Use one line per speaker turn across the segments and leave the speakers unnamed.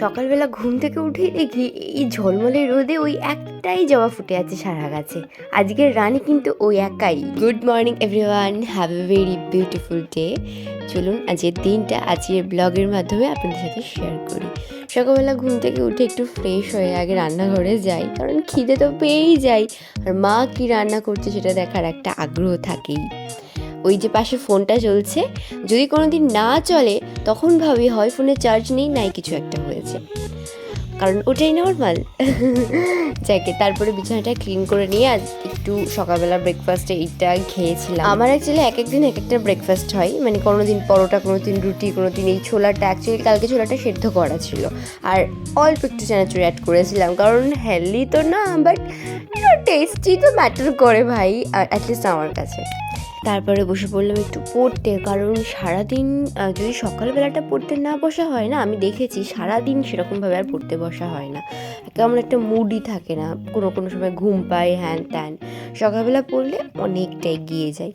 সকালবেলা ঘুম থেকে উঠেই দেখি এই ঝলমলে রোদে ওই একটাই জবা ফুটে আছে সারা গাছে। আজকের রানী কিন্তু ওই একাই। Good morning everyone have a very beautiful day চলুন আজকের দিনটা আজকের ব্লগের মাধ্যমে আপনাদের সাথে শেয়ার করি। সকালবেলা ঘুম থেকে উঠে একটু ফ্রেশ হয়ে আগে রান্নাঘরে যাই, কারণ খিদে তো পেয়েই যাই। আর মা কি রান্না করছে সেটা দেখার একটা আগ্রহ থাকেই। ওই যে পাশে ফোনটা চলছে যদি কোনো দিন না চলে তখন ভাবি হয় ফোনে চার্জ নেই, নাই কিছু একটা হয়েছে। কারণ ওটাই নর্মাল যাকে, তারপরে বিছানাটা ক্লিন করে নিয়ে আজ একটু সকালবেলা ব্রেকফাস্টে এইটা খেয়েছিলাম। আমার অ্যাকচুয়ালি এক একদিন এক একটা ব্রেকফাস্ট হয়। মানে কোনো দিন পরোটা কোনো দিন রুটি কোনো দিন এই ছোলাটা অ্যাকচুয়ালি কালকে ছোলাটা সেদ্ধ করা ছিল। আর অল্প একটু চানাচুর অ্যাড করেছিলাম। কারণ হেলদি তো না বাট টেস্টি তো ম্যাটার করে ভাই অ্যাটলিস্ট আমার কাছে। তারপরে বসে পড়লাম একটু পড়তে। কারণ সারাদিন যদি সকালবেলাটা পড়তে না বসা হয় না, আমি দেখেছি সারাদিন সেরকমভাবে আর পড়তে বসা হয় না। কেমন একটা মুডই থাকে না, কোনো কোনো সময় ঘুম পায়, হ্যান ত্যান। সকালবেলা পড়লে অনেকটা এগিয়ে যায়।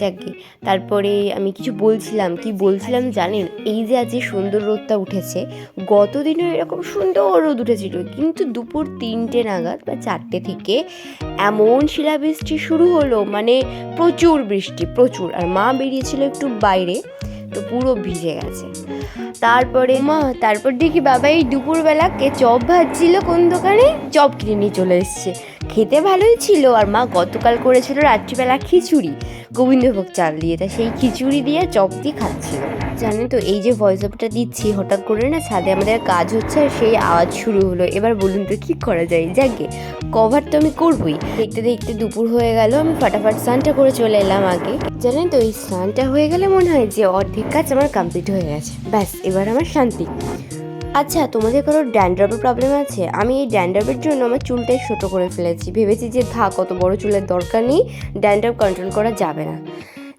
যাকে। তারপরে আমি কিছু বলছিলাম, কি বলছিলাম জানেন? এই যে আজকে সুন্দর রোদটা উঠেছে গত দিনও এরকম সুন্দর রোদ উঠেছিল, কিন্তু দুপুর তিনটে নাগাদ বা চারটে থেকে এমন শিলাবৃষ্টি শুরু হলো মানে প্রচুর বৃষ্টি, প্রচুর। আর মা বেরিয়েছিল একটু বাইরে তো পুরো ভিজে গেছে। তারপরে মা, তারপর দেখি বাবা এই দুপুরবেলা কে চপ ভাজছিল কোন দোকানে? চপ কিনে নিয়ে চলে এসছে। খেতে ভালোই ছিল আর মা গতকাল করেছিল রাত্রিবেলা খিচুড়ি। গোবিন্দভোগ চাল দিয়ে তা সেই খিচুড়ি দিয়ে চপ দিয়ে খাচ্ছিল। জানেন তো, এই যে ভয়েস অফটা দিচ্ছি, হঠাৎ করে না ছাদে আমাদের কাজ হচ্ছে আর সেই আওয়াজ শুরু হলো। এবার বলুন তো, কী করা যায়? যাকে কভার তো আমি করবই। দেখতে দেখতে দুপুর হয়ে গেল, আমি ফাটাফাট স্নানটা করে চলে এলাম আগে। জানেন তো, এই স্নানটা হয়ে গেলে মনে হয় যে অর্ধেক কাজ আমার কমপ্লিট হয়ে গেছে। ব্যাস, এবার আমার শান্তি। আচ্ছা তোমাদের কারোর ড্যান্ড্রফের প্রবলেম আছে? আমি এই ড্যান্ড্রফের জন্য আমার চুলটাই ছোটো করে ফেলেছি। ভেবেছি যে থাক কত বড় চুলের দরকার নেই। ড্যান্ড্রফ কন্ট্রোল করা যাবে না।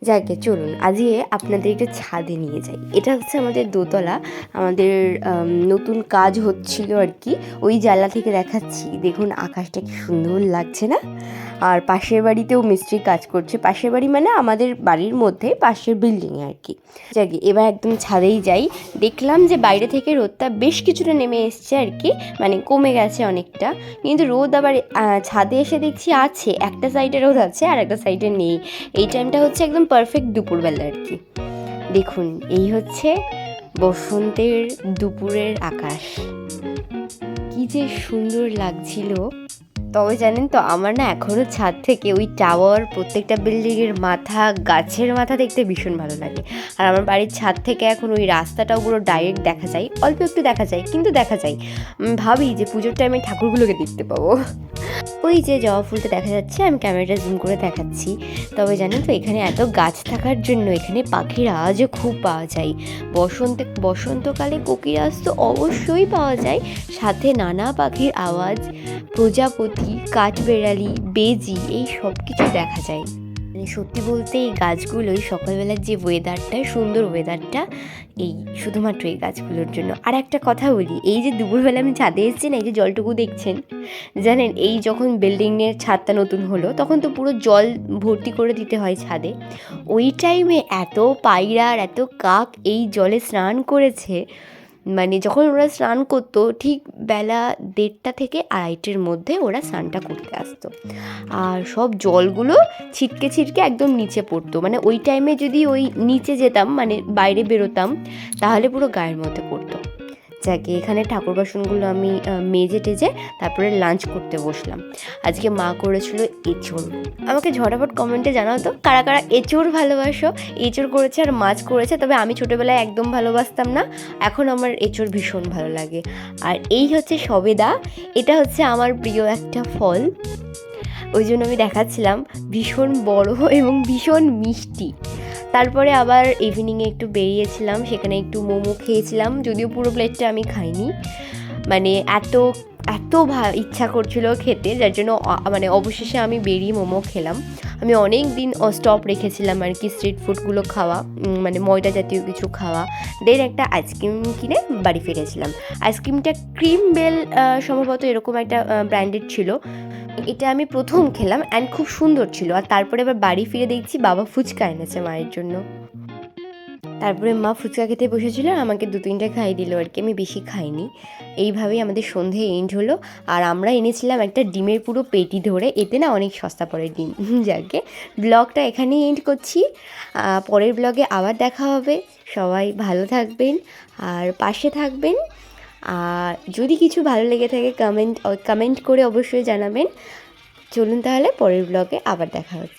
যাকে চলুন আজকে আপনাদের একটু ছাদে নিয়ে যাই। এটা হচ্ছে আমাদের দোতলা। আমাদের নতুন কাজ হচ্ছিল আর কি। ওই জানলা থেকে দেখাচ্ছি। দেখুন, আকাশটা কি সুন্দর লাগছে না? আর পাশের বাড়িতেও মিস্ত্রি কাজ করছে। পাশের বাড়ি মানে আমাদের বাড়ির মধ্যে পাশের বিল্ডিংয়ে আর কি। যাকে, এবার একদম ছাদেই যাই। দেখলাম যে বাইরে থেকে রোদটা বেশ কিছুটা নেমে এসছে আর কি মানে কমে গেছে অনেকটা। কিন্তু রোদ আবার ছাদে এসে দেখছি আছে, একটা সাইডে রোদ আছে আর একটা সাইডে নেই। এই টাইমটা হচ্ছে একদম পারফেক্ট দুপুরবেলা আর কি। দেখুন, এই হচ্ছে বসন্তের দুপুরের আকাশ। কি যে সুন্দর লাগছিল। তবে জানেন তো, আমার না এখনও ছাদ থেকে ওই টাওয়ার, প্রত্যেকটা বিল্ডিংয়ের মাথা, গাছের মাথা দেখতে ভীষণ ভালো লাগে। আর আমার বাড়ির ছাদ থেকে এখন ওই রাস্তাটাও পুরো ডাইরেক্ট দেখা যায়। অল্প একটু দেখা যায়, কিন্তু দেখা যায়। ভাবি যে পুজোর টাইমে ঠাকুরগুলোকে দেখতে পাবো। ওই যে জবা ফুলটা দেখা যাচ্ছে, আমি ক্যামেরাটা জুম করে দেখাচ্ছি। তবে জানেন তো, এখানে এত গাছ থাকার জন্য এখানে পাখির আওয়াজও খুব পাওয়া যায়। বসন্তে, বসন্তকালে কোকিরাজ তো অবশ্যই পাওয়া যায়। সাথে নানা পাখির আওয়াজ, প্রজাপতি, কাঠবেড়ালি, বেজি, এই সব কিছু দেখা যায়। সত্যি বলতে এই গাছগুলোই সকালবেলার যে ওয়েদারটা সুন্দর ওয়েদারটা এই শুধুমাত্র এই গাছগুলোর জন্য। আর একটা কথা বলি, এই যে দুপুরবেলা আমি ছাদে এসেছি না, এই যে জলটুকু দেখছেন, জানেন, এই যখন বিল্ডিংয়ের ছাদটা নতুন হলো, তখন তো পুরো জল ভর্তি করে দিতে হয় ছাদে। ওই টাইমে এত পায়রা আর এত কাক এই জলে স্নান করেছে মানে যখন ওরা স্নান করতো, ঠিক বেলা দেড়টা থেকে আড়াইটের মধ্যে ওরা স্নানটা করতে আসতো। আর সব জলগুলো ছিটকে ছিটকে একদম নিচে পড়তো। মানে ওই টাইমে যদি ওই নিচে যেতাম মানে বাইরে বেরোতাম, তাহলে পুরো গায়ের মধ্যে পড়তো। যাকে এখানে ঠাকুর বাসনগুলো আমি মেজে টেজে তারপরে লাঞ্চ করতে বসলাম। আজকে মা করেছিল এঁচড়। আমাকে ঝটাফট কমেন্টে জানাও তো, কারা কারা এঁচড় ভালোবাসো? এঁচড় করেছে আর মাছ করেছে, তবে আমি ছোটোবেলায় একদম ভালোবাসতাম না, এখন আমার এঁচড় ভীষণ ভালো লাগে। আর এই হচ্ছে সবেদা, এটা হচ্ছে আমার প্রিয় একটা ফল। ওই জন্য আমি দেখাচ্ছিলাম, ভীষণ বড় এবং ভীষণ মিষ্টি। তারপরে আবার ইভিনিংয়ে একটু বেরিয়েছিলাম, সেখানে একটু মোমো খেয়েছিলাম, যদিও পুরো প্লেটটা আমি খাইনি। মানে এত এত ইচ্ছা করছিল খেতে, যার জন্য মানে অবশেষে আমি বেরিয়ে মোমো খেলাম। আমি অনেক দিন স্টপ রেখেছিলাম আর কি স্ট্রিট ফুডগুলো খাওয়া মানে ময়দা জাতীয় কিছু খাওয়া। দেন একটা আইসক্রিম কিনে বাড়ি ফিরেছিলাম। আইসক্রিমটা ক্রিম বেল সম্ভবত এরকম একটা ব্র্যান্ডেড ছিল। এটা আমি প্রথম খেলাম অ্যান্ড খুব সুন্দর ছিল। আর তারপরে এবার বাড়ি ফিরে দেখছি বাবা ফুচকা এনেছে মায়ের জন্য। তারপরে মা ফুচকা খেতে বসেছিল আর আমাকে দু তিনটে খাই দিল আর কি। আমি বেশি খাইনি। এইভাবেই আমাদের সন্ধে এন্ড হলো। আর আমরা এনেছিলাম একটা ডিমের পুরো পেটি ধরে। এতে না অনেক সস্তা পড়ে ডিম। যাকে ব্লগটা এখানেই এন্ড করছি। পরের ব্লগে আবার দেখা হবে। সবাই ভালো থাকবেন। আর পাশে থাকবেন। আর যদি কিছু ভালো লেগে থাকে কমেন্ট কমেন্ট করে অবশ্যই জানাবেন। চলুন তাহলে পরের ব্লগে আবার দেখা হচ্ছে।